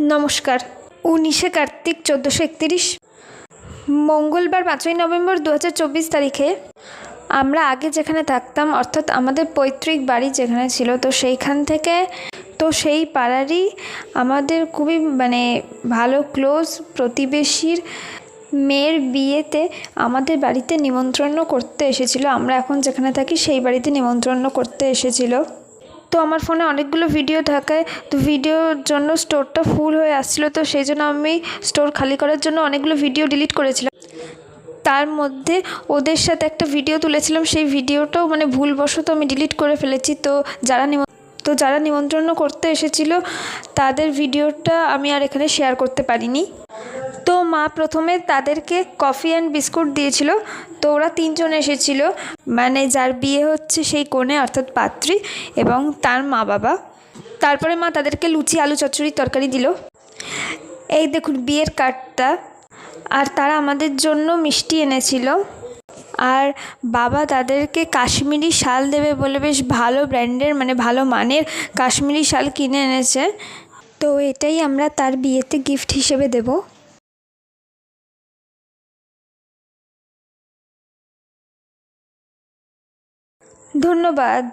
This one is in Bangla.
নমস্কার। উনিশে কার্তিক চোদ্দোশো একতিরিশ, মঙ্গলবার পাঁচই নভেম্বর দু হাজার চব্বিশ তারিখে আমরা আগে যেখানে থাকতাম, অর্থাৎ আমাদের পৈতৃক বাড়ি যেখানে ছিল, তো সেইখান থেকে, তো সেই পাড়ারই আমাদের খুবই মানে ভালো ক্লোজ প্রতিবেশীর মেয়ের বিয়েতে আমাদের বাড়িতে নিমন্ত্রণ করতে এসেছিল। আমরা এখন যেখানে থাকি, সেই বাড়িতে নিমন্ত্রণ করতে এসেছিল। তো আমার ফোনে অনেকগুলো ভিডিও থাকায় তো ভিডিওর জন্য স্টোরটা ফুল হয়ে আসছিল, তো সেই জন্য আমি স্টোর খালি করার জন্য অনেকগুলো ভিডিও ডিলিট করেছিলাম। তার মধ্যে ওদের সাথে একটা ভিডিও তুলেছিলাম, সেই ভিডিওটাও মানে ভুলবশত আমি ডিলিট করে ফেলেছি, তো যারা তো যারা নিমন্ত্রণ করতে এসেছিল, তাদের ভিডিওটা আমি আর এখানে শেয়ার করতে পারিনি। তো মা প্রথমে তাদেরকে কফি অ্যান্ড বিস্কুট দিয়েছিল। তো ওরা তিনজন এসেছিল। মানে যার বিয়ে হচ্ছে সেই কোণে অর্থাৎ পাত্রী এবং তার মা বাবা। তারপরে মা তাদেরকে লুচি, আলু, চচ্চড়ি, তরকারি দিল। এই দেখুন, বিয়ের কার্ডটা। আর তারা আমাদের জন্য মিষ্টি এনেছিল। আর বাবা তাদেরকে কাশ্মীরি শাল দেবে বলে বেশ ভালো ব্র্যান্ডের মানে ভালো মানের কাশ্মীরি শাল কিনে এনেছে। তো এটাই আমরা তার বিয়েতে গিফট হিসেবে দেবো। ধন্যবাদ।